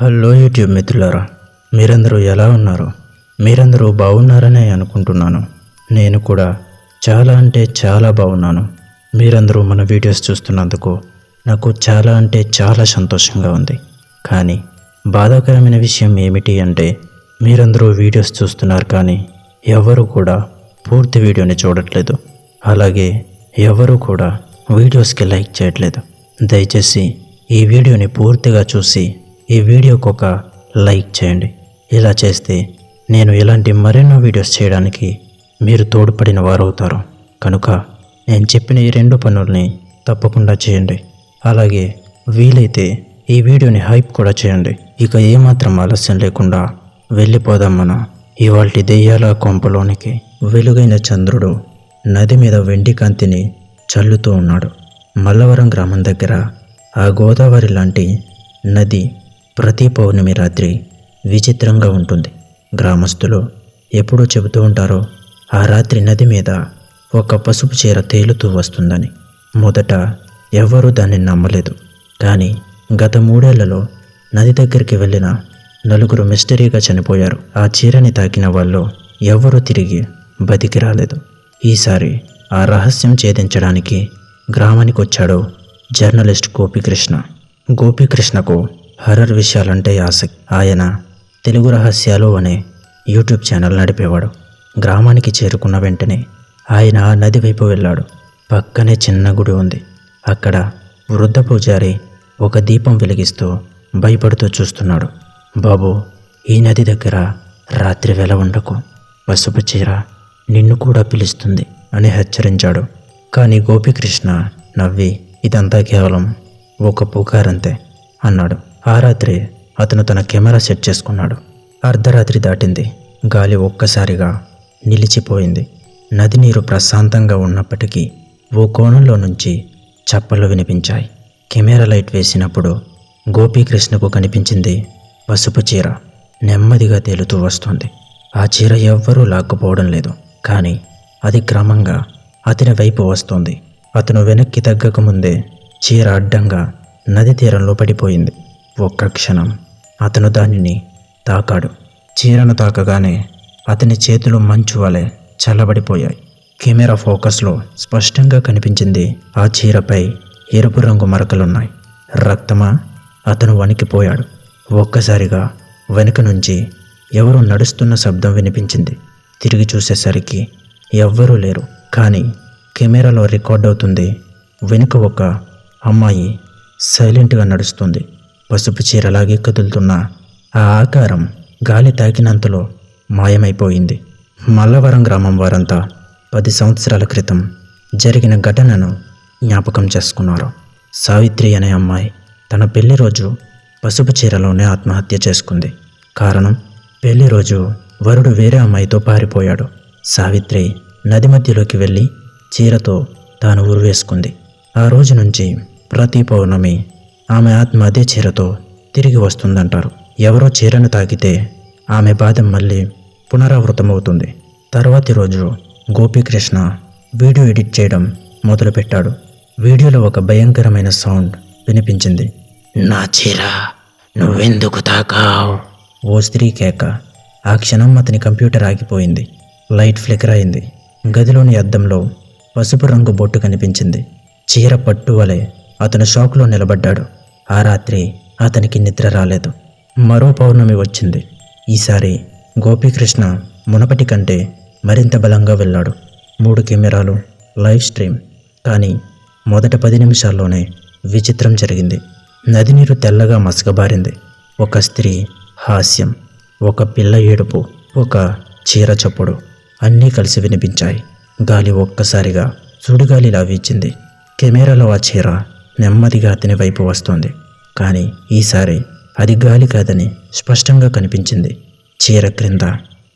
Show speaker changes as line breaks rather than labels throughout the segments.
Hello YouTube మిత్రులారా మీరందరూ ఎలా ఉన్నారు? మీరందరూ బాగున్నారనే అనుకుంటున్నాను. నేను కూడా చాలా అంటే చాలా బాగున్నాను. మీరందరూ మన వీడియోస్ చూస్తున్నందుకు నాకు చాలా అంటే చాలా సంతోషంగా ఉంది. కానీ బాధాకరమైన విషయం ఏమిటి అంటే మీరందరూ వీడియోస్ చూస్తున్నారు కానీ ఎవరు కూడా పూర్తి వీడియోని చూడట్లేదు. అలాగే ఎవరు కూడా వీడియోస్కి లైక్ చేయట్లేదు. దయచేసి ఈ వీడియోని పూర్తిగా చూసి ఈ వీడియోకు ఒక లైక్ చేయండి. ఇలా చేస్తే నేను ఇలాంటి మరెన్నో వీడియోస్ చేయడానికి మీరు తోడ్పడిన వారవుతారు. కనుక నేను చెప్పిన ఈ రెండు పనుల్ని తప్పకుండా చేయండి. అలాగే వీలైతే ఈ వీడియోని హైప్ కూడా చేయండి. ఇక ఏమాత్రం ఆలస్యం లేకుండా వెళ్ళిపోదాం మన ఇవాల్టి దెయ్యాల కొంపలోనికి. వెలుగైన చంద్రుడు నది మీద వెండి కాంతిని చల్లుతూ ఉన్నాడు. మల్లవరం గ్రామం దగ్గర ఆ గోదావరి లాంటి నది ప్రతి పౌర్ణమి రాత్రి విచిత్రంగా ఉంటుంది. గ్రామస్తులు ఎప్పుడూ చెబుతూ ఉంటారో ఆ రాత్రి నది మీద ఒక పసుపు చీర తేలుతూ వస్తుందని. మొదట ఎవ్వరూ దాన్ని నమ్మలేదు. కానీ గత మూడేళ్ళలో నది దగ్గరికి వెళ్ళిన నలుగురు మిస్టరీగా చనిపోయారు. ఆ చీరని తాకిన వాళ్ళు ఎవ్వరూ తిరిగి బతికి రాలేదు. ఈసారి ఆ రహస్యం ఛేదించడానికి గ్రామానికి వచ్చాడు జర్నలిస్ట్ గోపికృష్ణ. గోపికృష్ణకు హర్రర్ విషయాలంటే ఆసక్తి. ఆయన తెలుగు రహస్యాలు అనే యూట్యూబ్ ఛానల్ నడిపేవాడు. గ్రామానికి చేరుకున్న వెంటనే ఆయన ఆ నది వైపు వెళ్ళాడు. పక్కనే చిన్న గుడి ఉంది. అక్కడ వృద్ధ పూజారి ఒక దీపం వెలిగిస్తూ భయపడుతూ చూస్తున్నాడు. బాబు ఈ నది దగ్గర రాత్రి వేళ ఉండకు. పసుపు చీర నిన్ను కూడా పిలుస్తుంది అని హెచ్చరించాడు. కానీ గోపికృష్ణ నవ్వి ఇదంతా కేవలం ఒక పుకారంతే అన్నాడు. ఆ రాత్రి అతను తన కెమెరా సెట్ చేసుకున్నాడు. అర్ధరాత్రి దాటింది. గాలి ఒక్కసారిగా నిలిచిపోయింది. నది నీరు ప్రశాంతంగా ఉన్నప్పటికీ ఓ కోణంలో నుంచి చప్పలు వినిపించాయి. కెమెరా లైట్ వేసినప్పుడు గోపీకృష్ణకు కనిపించింది పసుపు చీర. నెమ్మదిగా తేలుతూ వస్తుంది. ఆ చీర ఎవ్వరూ లాక్కుపోవడం లేదు. కానీ అది క్రమంగా అతని వైపు వస్తుంది. అతను వెనక్కి తగ్గక ముందే చీర అడ్డంగా నది తీరంలో పడిపోయింది. ఒక్క క్షణం అతను దానిని తాకాడు. చీరను తాకగానే అతని చేతులు మంచు వలె చల్లబడిపోయాయి. కెమెరా ఫోకస్లో స్పష్టంగా కనిపించింది ఆ చీరపై ఎరుపు రంగు మరకలున్నాయి. రక్తమా? అతను వణికిపోయాడు. ఒక్కసారిగా వెనుక నుంచి ఎవరో నడుస్తున్న శబ్దం వినిపించింది. తిరిగి చూసేసరికి ఎవ్వరూ లేరు. కానీ కెమెరాలో రికార్డ్ అవుతుంది వెనుక ఒక అమ్మాయి సైలెంట్గా నడుస్తుంది. పసుపు చీరలాగే కదులుతున్న ఆ ఆకారం గాలి తాకినంతలో మాయమైపోయింది. మల్లవరం గ్రామం వారంతా పది సంవత్సరాల క్రితం జరిగిన ఘటనను జ్ఞాపకం చేసుకున్నారు. సావిత్రి అనే అమ్మాయి తన పెళ్ళి రోజు పసుపు చీరలోనే ఆత్మహత్య చేసుకుంది. కారణం పెళ్ళి రోజు వరుడు వేరే అమ్మాయితో పారిపోయాడు. సావిత్రి నది మధ్యలోకి వెళ్ళి చీరతో తాను ఉరివేసుకుంది ఆ రోజు నుంచి ప్రతి పౌర్ణమి ఆమె ఆత్మ అదే చీరతో తిరిగి వస్తుందంటారు. ఎవరో చీరను తాకితే ఆమె బాధ మళ్ళీ పునరావృతమవుతుంది. తర్వాతి రోజు గోపీకృష్ణ వీడియో ఎడిట్ చేయడం మొదలుపెట్టాడు. వీడియోలో ఒక భయంకరమైన సౌండ్ వినిపించింది. నా చీర నువ్వెందుకు తాకావు? ఓ స్త్రీ కేక. ఆ క్షణం అతని కంప్యూటర్ ఆగిపోయింది. లైట్ ఫ్లికర్ అయింది. గదిలోని అద్దంలో పసుపు రంగు బొట్టు కనిపించింది. చీర పట్టు వలె అతను షాక్లో నిలబడ్డాడు. ఆ రాత్రి అతనికి నిద్ర రాలేదు. మరో పౌర్ణమి వచ్చింది. ఈసారి గోపీకృష్ణ మునపటి కంటే మరింత బలంగా వెళ్ళాడు. మూడు కెమెరాలు లైవ్ స్ట్రీమ్. కానీ మొదట పది నిమిషాల్లోనే విచిత్రం జరిగింది. నదినీరు తెల్లగా మసకబారింది. ఒక స్త్రీ హాస్యం ఒక పిల్ల ఏడుపు ఒక చీర చప్పుడు అన్నీ కలిసి వినిపించాయి. గాలి ఒక్కసారిగా సుడిగాలిలా వీచింది. కెమెరాలో ఆ చీర నెమ్మదిగా అతని వైపు వస్తోంది. కానీ ఈసారి అది గాలి కాదని స్పష్టంగా కనిపించింది. చీర క్రింద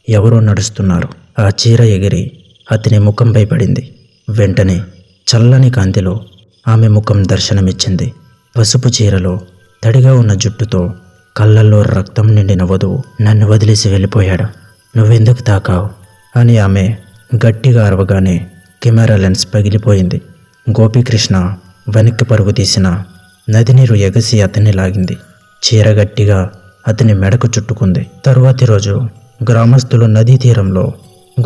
ఎవరో నడుస్తున్నారు. ఆ చీర ఎగిరి అతని ముఖంపై పడింది. వెంటనే చల్లని కాంతిలో ఆమె ముఖం దర్శనమిచ్చింది. పసుపు చీరలో తడిగా ఉన్న జుట్టుతో కళ్ళల్లో రక్తం నిండిన వధువు నన్ను వదిలేసి వెళ్ళిపోయాడు. నువ్వెందుకు తాకావు? అని ఆమె గట్టిగా అరవగానే కెమెరా లెన్స్ పగిలిపోయింది. గోపీకృష్ణ వెనక్కి పరుగు తీసిన నదినీరు ఎగసి అతన్ని లాగింది. చీర గట్టిగా అతని మెడకు చుట్టుకుంది. తరువాతి రోజు గ్రామస్తులు నదీ తీరంలో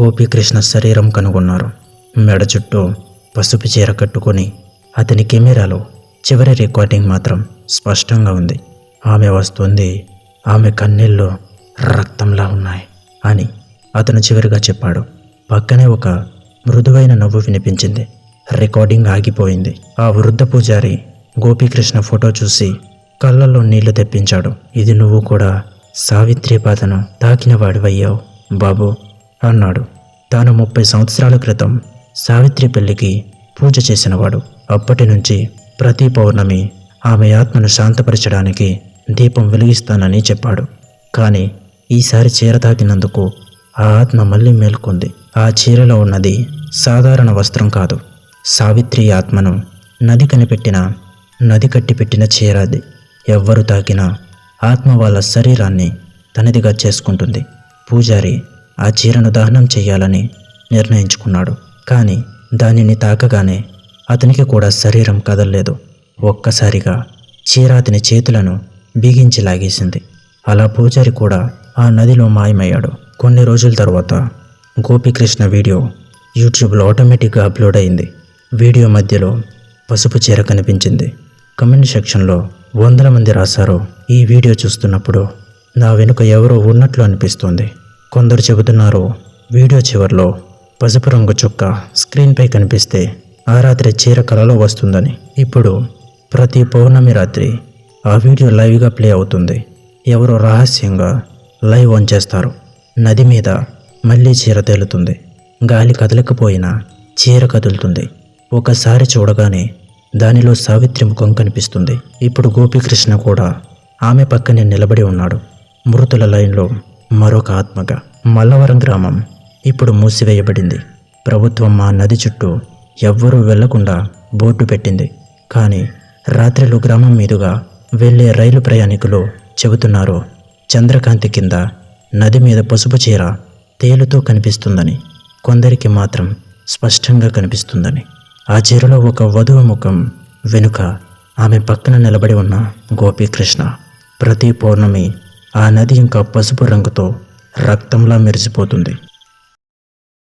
గోపీకృష్ణ శరీరం కనుగొన్నారు. మెడ చుట్టూ పసుపు చీర కట్టుకొని అతని కెమెరాలో చివరి రికార్డింగ్ మాత్రం స్పష్టంగా ఉంది. ఆమె వస్తుంది ఆమె కన్నీళ్ళు రక్తంలా ఉన్నాయి అని అతను చివరిగా చెప్పాడు. పక్కనే ఒక మృదువైన నవ్వు వినిపించింది. రికార్డింగ్ ఆగిపోయింది. ఆ వృద్ధ పూజారి గోపీకృష్ణ ఫోటో చూసి కళ్ళల్లో నీళ్ళు తెప్పించాడు. ఇది నువ్వు కూడా సావిత్రి పాతను తాకిన వాడివయ్యావు బాబు అన్నాడు. తాను ముప్పై సంవత్సరాల క్రితం సావిత్రి పెళ్ళికి పూజ చేసినవాడు. అప్పటి నుంచి ప్రతి పౌర్ణమి ఆమె ఆత్మను శాంతపరచడానికి దీపం వెలిగిస్తానని చెప్పాడు. కానీ ఈసారి చీర తాకినందుకు ఆ ఆత్మ మళ్ళీ మేల్కొంది. ఆ చీరలో ఉన్నది సాధారణ వస్త్రం కాదు. సావిత్రి ఆత్మను నది కనిపెట్టిన నది కట్టిపెట్టిన చీర అది. ఎవ్వరు తాకినా ఆత్మ వాళ్ళ శరీరాన్ని తనదిగా చేసుకుంటుంది. పూజారి ఆ చీరను దహనం చేయాలని నిర్ణయించుకున్నాడు. కానీ దానిని తాకగానే అతనికి కూడా శరీరం కదలలేదు. ఒక్కసారిగా చీర అతని చేతులను బిగించి లాగేసింది. అలా పూజారి కూడా ఆ నదిలో మాయమయ్యాడు. కొన్ని రోజుల తర్వాత గోపికృష్ణ వీడియో యూట్యూబ్లో ఆటోమేటిక్గా అప్లోడ్ అయింది. వీడియో మధ్యలో పసుపు చీర కనిపించింది. కమెంట్ సెక్షన్లో వందల మంది రాశారు. ఈ వీడియో చూస్తున్నప్పుడు నా వెనుక ఎవరో ఉన్నట్లు అనిపిస్తుంది. కొందరు చెబుతున్నారు వీడియో చివర్లో పసుపు రంగు చుక్క స్క్రీన్పై కనిపిస్తే ఆ రాత్రి చీర కలలో వస్తుందని. ఇప్పుడు ప్రతి పౌర్ణమి రాత్రి ఆ వీడియో లైవ్గా ప్లే అవుతుంది. ఎవరో రహస్యంగా లైవ్ ఆన్ చేస్తారు. నది మీద మళ్ళీ చీర తేలుతుంది. గాలి కదలకపోయినా చీర కదులుతుంది. ఒకసారి చూడగానే దానిలో సావిత్రి ముఖం కనిపిస్తుంది. ఇప్పుడు గోపీకృష్ణ కూడా ఆమె పక్కనే నిలబడి ఉన్నాడు. మృతుల లైన్లో మరొక ఆత్మగా. మల్లవరం గ్రామం ఇప్పుడు మూసివేయబడింది. ప్రభుత్వం మా నది చుట్టూ ఎవ్వరూ వెళ్ళకుండా బోర్డు పెట్టింది. కానీ రాత్రిలో గ్రామం మీదుగా వెళ్ళే రైలు ప్రయాణికులు చెబుతున్నారు చంద్రకాంతి కింద నది మీద పసుపు చీర తేలుతూ కనిపిస్తుందని. కొందరికి మాత్రం స్పష్టంగా కనిపిస్తుందని. ఆ చీరలో ఒక వధువు ముఖం వెనుక ఆమె పక్కన నిలబడి ఉన్న గోపీకృష్ణ. ప్రతి పౌర్ణమి ఆ నది ఇంకా పసుపు రంగుతో రక్తంలా మెరిసిపోతుంది.